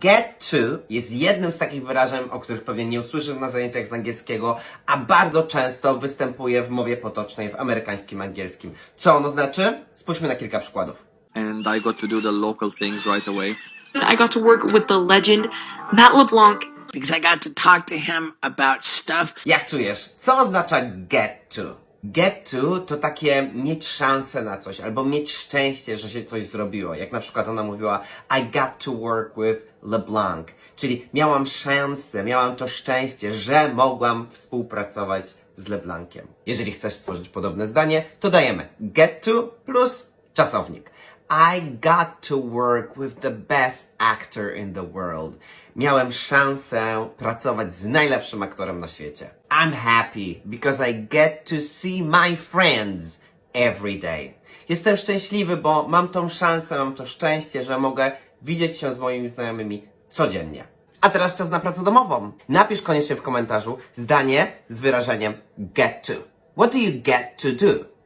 Get to jest jednym z takich wyrażeń, o których pewnie nie usłyszysz na zajęciach z angielskiego, a bardzo często występuje w mowie potocznej w amerykańskim angielskim. Co ono znaczy? Spójrzmy na kilka przykładów. and I got to do the local things right away. I got to work with the legend, Matt LeBlanc, because I got to talk to him about stuff Jak czujesz? Co oznacza get to? Get to to takie mieć szansę na coś, albo mieć szczęście, że się coś zrobiło. Jak na przykład ona mówiła, I got to work with LeBlanc. Czyli miałam szansę, miałam to szczęście, że mogłam współpracować z LeBlanciem. Jeżeli chcesz stworzyć podobne zdanie, to dajemy get to plus czasownik. I got to work with the best actor in the world. Miałem szansę pracować z najlepszym aktorem na świecie. I'm happy because I get to see my friends every day. Jestem szczęśliwy, bo mam tą szansę, mam to szczęście, że mogę widzieć się z moimi znajomymi codziennie. A teraz czas na pracę domową. Napisz koniecznie w komentarzu zdanie z wyrażeniem get to. What do you get to do?